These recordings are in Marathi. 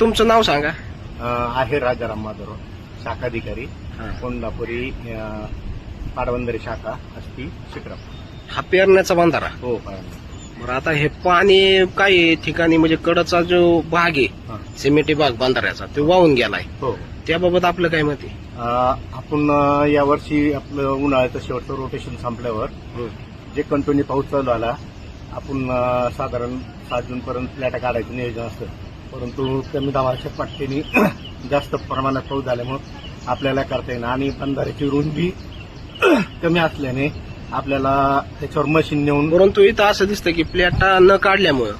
तुमचं नाव सांगा. आहे राजाराम माधव शाखाधिकारी कोंडापुरी पाटबंधारे शाखा असती शिक्रम हा पेरण्याचा बांधारा? हो. बरं आता हे पाणी काही ठिकाणी म्हणजे कडचा जो भाग आहे. सिमेंटी भाग बांधाऱ्याचा तो वाहून गेलाय. हो. त्याबाबत आपलं काय मत आहे? आपण यावर्षी आपलं उन्हाळ्याचं शेवटचं रोटेशन संपल्यावर हं. जे कंटिन्यू पाऊस चालू आला आपण साधारण सात जून पर्यंत प्लॅटा काढायचं नियोजन असतं. परंतु कमी दाबाच्या पट्टीने जास्त प्रमाणात पाऊस झाल्यामुळे आपल्याला करता येईल आणि बंधाऱ्याची रुंदी कमी असल्याने आपल्याला त्याच्यावर मशीन नेऊन परंतु इथं असं दिसतं की प्लेटा न काढल्यामुळं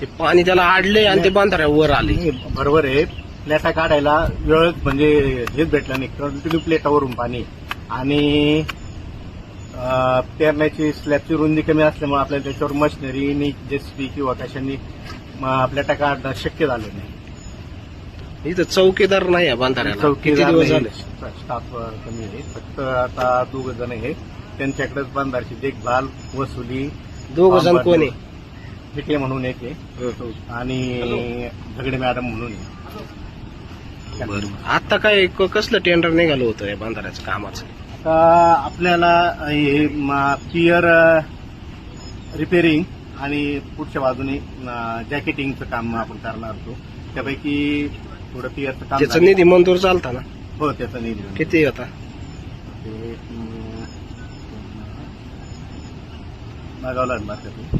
ते पाणी त्याला आडले आणि ते बांधाऱ्यावर आले बरोबर आहे. प्लेटा काढायला वेळ म्हणजे हेच भेटला नाही. कंटिन्यू प्लेटावरून पाणी आणि पेरण्याची स्लॅबची रुंदी कमी असल्यामुळे आपल्याला त्याच्यावर मशिनरीनी जेसीबी किंवा कशाने प्लेटा काढणं शक्य झालं नाही. इथं चौकीदार नाही आहे बांधाऱ्याला. किती चौकीदार नाही, स्टाफ कमी आहे. फक्त आता दोघ जण आहे त्यांच्याकडेच बांधारची देखभाल वसुली दोघ जण कोण आहे? पिटे म्हणून एक आहे. हं. आणि झगडे मॅडम म्हणून बरं. आता काय क- कसलं टेंडर निघालं होतं या बांधाऱ्याचं कामाचं? आता आपल्याला हे पियर रिपेरिंग आणि पुढच्या बाजूने जॅकेटिंगचं काम आपण करणार होतो त्यापैकी थोडं पियरचं काम त्याचं झालं. निधी मंजूर चालता ना? हो त्याचं निधी किती होता? ते, अं, बघावं लागणार त्याचं.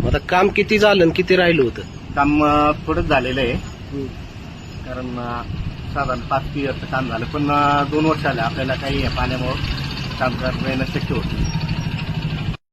मग आता काम किती झालं आणि किती राहिलं होतं? काम अं, थोडंच झालेलं आहे. कारण अं, साधारण पाच पियरचं काम झालं. पण अं, दोन वर्ष आले. आपल्याला काही या पाण्यामुळं काम करणं शक्य होतं